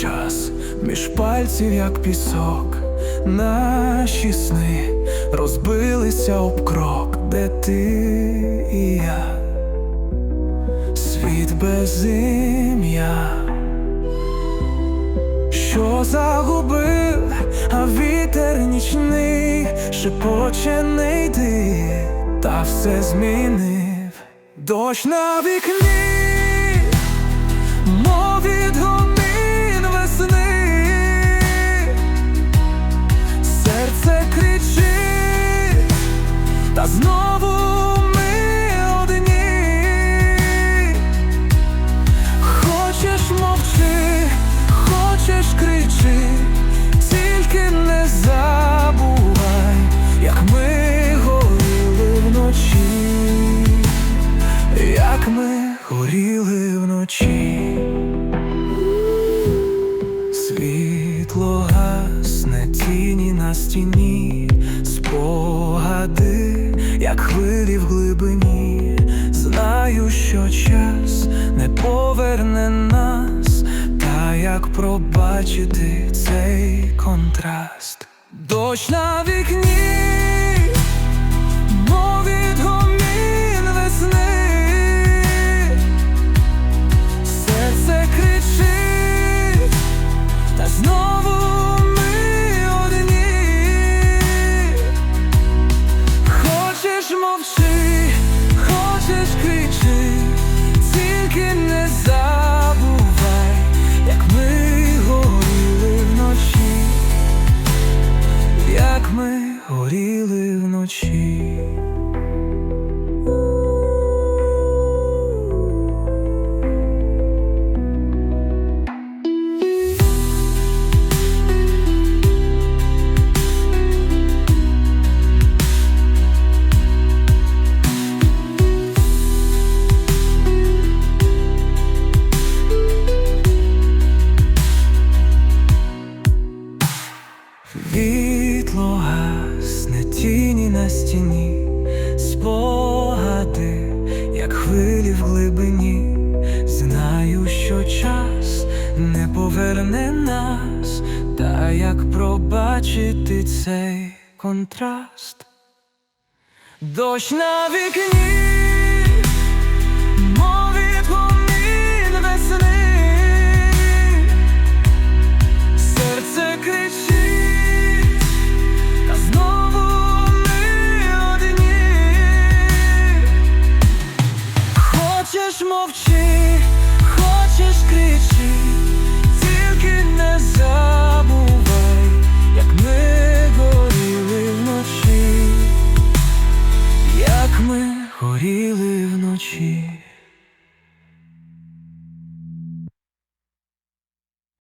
Час між пальців, як пісок, наші сни розбилися об крок, де ти і я, світ без ім'я, що загубив, а вітер нічний шепоче не йди, та все змінив. Дощ на вікні. Мов відгомін ми горіли вночі, світло гасне тіні на стіні, спогади, як хвилі в глибині. Знаю, що час не поверне нас, та як пробачити цей контраст. Дощ на вікні. Стіні, спогади, як хвилі в глибині. Знаю, що час не поверне нас, та як пробачити цей контраст. Дощ на вікні, мовчи, хочеш кричи, тільки не забувай, як ми горіли вночі, як ми горіли вночі.